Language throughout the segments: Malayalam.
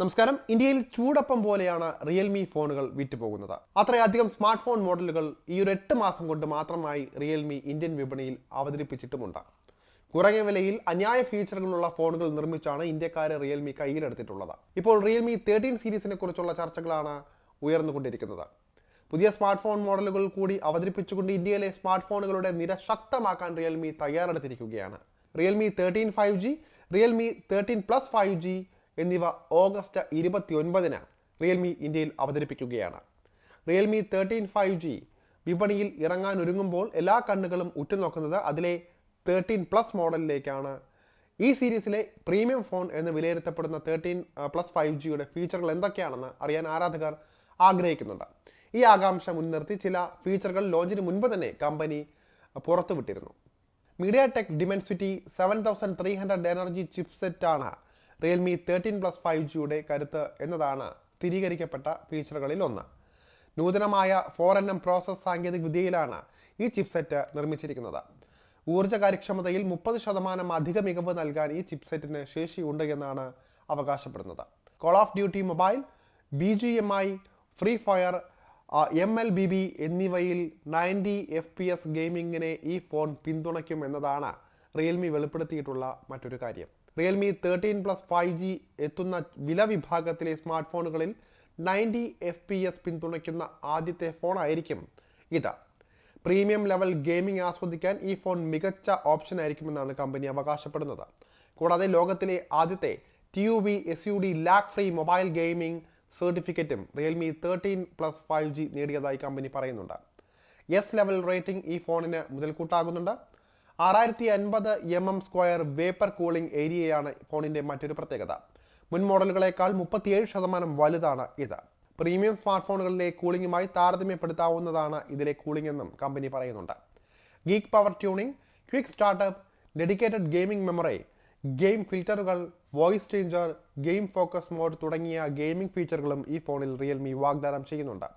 നമസ്കാരം. ഇന്ത്യയിൽ ചൂടപ്പം പോലെയാണ് റിയൽമി ഫോണുകൾ വിറ്റുപോകുന്നത്. അത്രയധികം സ്മാർട്ട് ഫോൺ മോഡലുകൾ ഈ ഒരു എട്ട് മാസം കൊണ്ട് മാത്രമായി റിയൽമി ഇന്ത്യൻ വിപണിയിൽ അവതരിപ്പിച്ചിട്ടുമുണ്ട്. കുറഞ്ഞ വിലയിൽ അന്യായ ഫീച്ചറുകളുള്ള ഫോണുകൾ നിർമ്മിച്ചാണ് ഇന്ത്യക്കാരെ റിയൽമി കയ്യിലെടുത്തിട്ടുള്ളത്. ഇപ്പോൾ റിയൽമി തേർട്ടീൻ സീരീസിനെ കുറിച്ചുള്ള ചർച്ചകളാണ് ഉയർന്നുകൊണ്ടിരിക്കുന്നത് പുതിയ സ്മാർട്ട് ഫോൺ മോഡലുകൾ കൂടി അവതരിപ്പിച്ചുകൊണ്ട് ഇന്ത്യയിലെ സ്മാർട്ട് ഫോണുകളുടെ നിര ശക്തമാക്കാൻ Realme തയ്യാറെടുത്തിരിക്കുകയാണ്. Realme thirteen five G Realme thirteen plus five G എന്നിവ ഓഗസ്റ്റ് ഇരുപത്തി ഒൻപതിന് റിയൽമി ഇന്ത്യയിൽ അവതരിപ്പിക്കുകയാണ്. റിയൽമി തേർട്ടീൻ ഫൈവ് ജി വിപണിയിൽ ഇറങ്ങാനൊരുങ്ങുമ്പോൾ എല്ലാ കണ്ണുകളും ഉറ്റുനോക്കുന്നത് അതിലെ തേർട്ടീൻ പ്ലസ് മോഡലിലേക്കാണ്. ഈ സീരീസിലെ പ്രീമിയം ഫോൺ എന്ന് വിലയിരുത്തപ്പെടുന്ന തേർട്ടീൻ പ്ലസ് ഫൈവ് ജിയുടെ ഫീച്ചറുകൾ എന്തൊക്കെയാണെന്ന് അറിയാൻ ആരാധകർ ആഗ്രഹിക്കുന്നുണ്ട്. ഈ ആകാംക്ഷ മുൻനിർത്തി ചില ഫീച്ചറുകൾ ലോഞ്ചിന് മുൻപ് തന്നെ company പുറത്തുവിട്ടിരുന്നു. MediaTek Dimensity seven thousand three hundred energy ചിപ്സെറ്റാണ് Realme thirteen plus five ജിയുടെ കരുത്ത് എന്നതാണ് സ്ഥിരീകരിക്കപ്പെട്ട ഫീച്ചറുകളിൽ ഒന്ന്. നൂതനമായ ഫോർ എൻ എം പ്രോസസ് സാങ്കേതിക വിദ്യയിലാണ് ഈ ചിപ്സെറ്റ് നിർമ്മിച്ചിരിക്കുന്നത്. ഊർജ കാര്യക്ഷമതയിൽ മുപ്പത് ശതമാനം അധിക മികവ് നൽകാൻ ഈ ചിപ്സെറ്റിന് ശേഷിയുണ്ട് എന്നാണ് അവകാശപ്പെടുന്നത്. Call of duty mobile B G M I free fire M L B B എന്നിവയിൽ നയന്റി എഫ് പി എസ് ഗെയിമിങ്ങിനെ ഈ ഫോൺ പിന്തുണയ്ക്കും എന്നതാണ് റിയൽമി വെളിപ്പെടുത്തിയിട്ടുള്ള മറ്റൊരു കാര്യം. Realme thirteen plus five G എത്തുന്ന വില വിഭാഗത്തിലെ സ്മാർട്ട് ഫോണുകളിൽ നയന്റി എഫ് പി എസ് പിന്തുണയ്ക്കുന്ന ആദ്യത്തെ ഫോണായിരിക്കും ഇത്. പ്രീമിയം ലെവൽ ഗെയിമിംഗ് ആസ്വദിക്കാൻ ഈ ഫോൺ മികച്ച ഓപ്ഷൻ ആയിരിക്കുമെന്നാണ് കമ്പനി അവകാശപ്പെടുന്നത്. കൂടാതെ ലോകത്തിലെ ആദ്യത്തെ T U V S U D lag free mobile gaming സർട്ടിഫിക്കറ്റും Realme thirteen plus five G നേടിയതായി company പറയുന്നുണ്ട്. എസ് ലെവൽ റേറ്റിംഗ് ഈ ഫോണിന് മുതൽക്കൂട്ടാകുന്നുണ്ട്. ആറായിരത്തി അൻപത് M M square vapour cooling ഏരിയയാണ് ഫോണിന്റെ മറ്റൊരു പ്രത്യേകത. മുൻ മോഡലുകളേക്കാൾ മുപ്പത്തിയേഴ് ശതമാനം വലുതാണ് ഇത്. പ്രീമിയം സ്മാർട്ട് ഫോണുകളിലെ കൂളിംഗുമായി താരതമ്യപ്പെടുത്താവുന്നതാണ് ഇതിലെ കൂളിംഗ് എന്നും കമ്പനി പറയുന്നുണ്ട്. Geek power tuning quick startup dedicated gaming memory game ഫിൽറ്ററുകൾ voice changer game focus mode തുടങ്ങിയ ഗെയിമിംഗ് ഫീച്ചറുകളും ഈ ഫോണിൽ റിയൽമി വാഗ്ദാനം ചെയ്യുന്നുണ്ട്.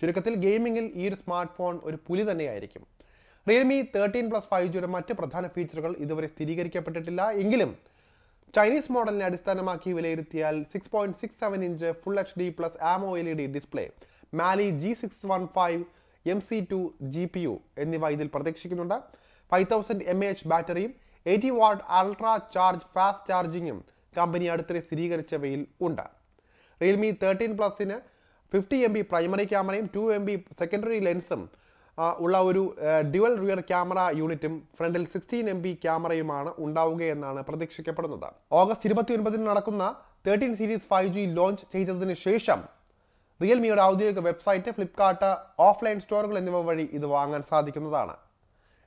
ചുരുക്കത്തിൽ ഗെയിമിംഗിൽ ഈ ഒരു സ്മാർട്ട് ഫോൺ ഒരു പുലി തന്നെയായിരിക്കും. റിയൽമി തേർട്ടീൻ പ്ലസ് ഫൈവ് ജിയുടെ മറ്റ് പ്രധാന ഫീച്ചറുകൾ ഇതുവരെ സ്ഥിരീകരിക്കപ്പെട്ടിട്ടില്ല. എങ്കിലും ചൈനീസ് മോഡലിനെ അടിസ്ഥാനമാക്കി വിലയിരുത്തിയാൽ six point six seven inch full H D plus AMOLED display Mali G six one five M C two G P U എന്നിവ ഇതിൽ പ്രതീക്ഷിക്കുന്നുണ്ട്. Five thousand M A H ബാറ്ററിയും eighty watt ultra charge fast ചാർജിങ്ങും company അടുത്തിടെ സ്ഥിരീകരിച്ചവയിൽ ഉണ്ട്. റിയൽമി തേർട്ടീൻ പ്ലസിന് ഫിഫ്റ്റി എം ബി പ്രൈമറി ക്യാമറയും ടു എം ബി സെക്കൻഡറി ലെൻസും ഉള്ള ഒരു ഡ്യുവൽ റിയർ ക്യാമറ യൂണിറ്റും ഫ്രണ്ടിൽ സിക്സ്റ്റീൻ എം ബി ക്യാമറയുമാണ് ഉണ്ടാവുകയെന്നാണ് പ്രതീക്ഷിക്കപ്പെടുന്നത്. ഓഗസ്റ്റ് ഇരുപത്തി ഒൻപതിന് നടക്കുന്ന thirteen series five G launch ചെയ്തതിന് ശേഷം റിയൽമിയുടെ ഔദ്യോഗിക വെബ്സൈറ്റ് ഫ്ലിപ്കാർട്ട് ഓഫ്ലൈൻ സ്റ്റോറുകൾ എന്നിവ വഴി ഇത് വാങ്ങാൻ സാധിക്കുന്നതാണ്.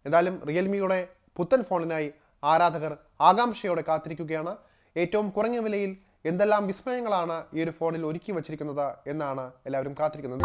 എന്തായാലും റിയൽമിയുടെ പുത്തൻ ഫോണിനായി ആരാധകർ ആകാംക്ഷയോടെ കാത്തിരിക്കുകയാണ്. ഏറ്റവും കുറഞ്ഞ വിലയിൽ എന്തെല്ലാം വിസ്മയങ്ങളാണ് ഈ ഒരു ഫോണിൽ ഒരുക്കി വച്ചിരിക്കുന്നത് എന്നാണ് എല്ലാവരും കാത്തിരിക്കുന്നത്.